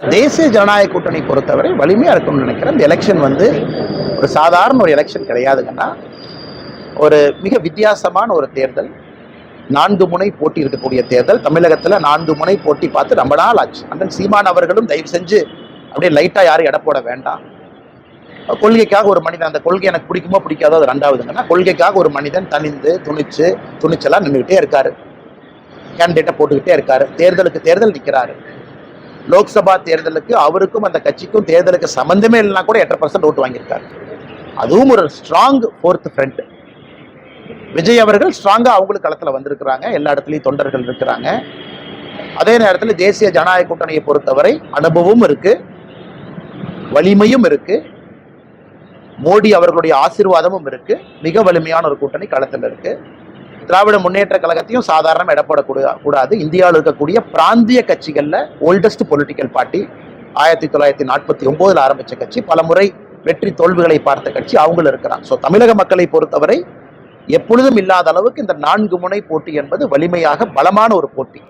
தேசிய ஜனநாயக கூட்டணி பொறுத்தவரை வலிமையாக இருக்கும்னு நினைக்கிறேன். இந்த எலெக்ஷன் வந்து ஒரு சாதாரண ஒரு எலெக்ஷன் கிடையாதுங்கன்னா ஒரு மிக வித்தியாசமான ஒரு தேர்தல் நான்கு முனை போட்டி இருக்கக்கூடிய தேர்தல் தமிழகத்தில் நான்கு முனை போட்டி பார்த்து ரொம்ப நாள் ஆச்சு. அண்ணன் சீமான் அவர்களும் தயவு செஞ்சு அப்படியே லைட்டாக யாரும் எடை போட வேண்டாம். கொள்கைக்காக ஒரு மனிதன் அந்த கொள்கை எனக்கு பிடிக்குமோ பிடிக்காதோ அது ரெண்டாவதுங்கன்னா கொள்கைக்காக ஒரு மனிதன் தனிந்து துணிச்சு துணிச்சலாக நின்றுக்கிட்டே இருக்காரு. கேண்டிடேட்டை போட்டுக்கிட்டே இருக்காரு. தேர்தலுக்கு தேர்தல் நிற்கிறாரு லோக்சபா தேர்தலுக்கு அவருக்கும் அந்த கட்சிக்கும் தேர்தலுக்கு சம்மந்தமே இல்லைனா கூட எட்டரை பர்சன்ட் ஓட்டு வாங்கியிருக்காரு. அதுவும் ஒரு ஸ்ட்ராங் ஃபோர்த் ஃப்ரண்ட் விஜய் அவர்கள் ஸ்ட்ராங்காக அவங்களுக்கு களத்தில் வந்திருக்கிறாங்க. எல்லா இடத்துலையும் தொண்டர்கள் இருக்கிறாங்க. அதே நேரத்தில் தேசிய ஜனநாயக கூட்டணியை பொறுத்தவரை அனுபவமும் இருக்கு. வலிமையும் இருக்கு. மோடி அவர்களுடைய ஆசீர்வாதமும் இருக்கு. மிக வலிமையான ஒரு கூட்டணி களத்தில் இருக்கு. திராவிட முன்னேற்ற கழகத்தையும் சாதாரண இடப்படக்கூட கூடாது. இந்தியாவில் இருக்கக்கூடிய பிராந்திய கட்சிகளில் ஓல்டஸ்ட் பொலிட்டிக்கல் பார்ட்டி ஆயிரத்தி தொள்ளாயிரத்தி நாற்பத்தி ஒம்போதில் ஆரம்பித்த கட்சி பல முறை வெற்றி தோல்விகளை பார்த்த கட்சி அவங்களும் இருக்கிறாங்க. ஸோ தமிழக மக்களை பொறுத்தவரை எப்பொழுதும் இல்லாத அளவுக்கு இந்த நான்கு முனை போட்டி என்பது வலிமையாக பலமான ஒரு போட்டி.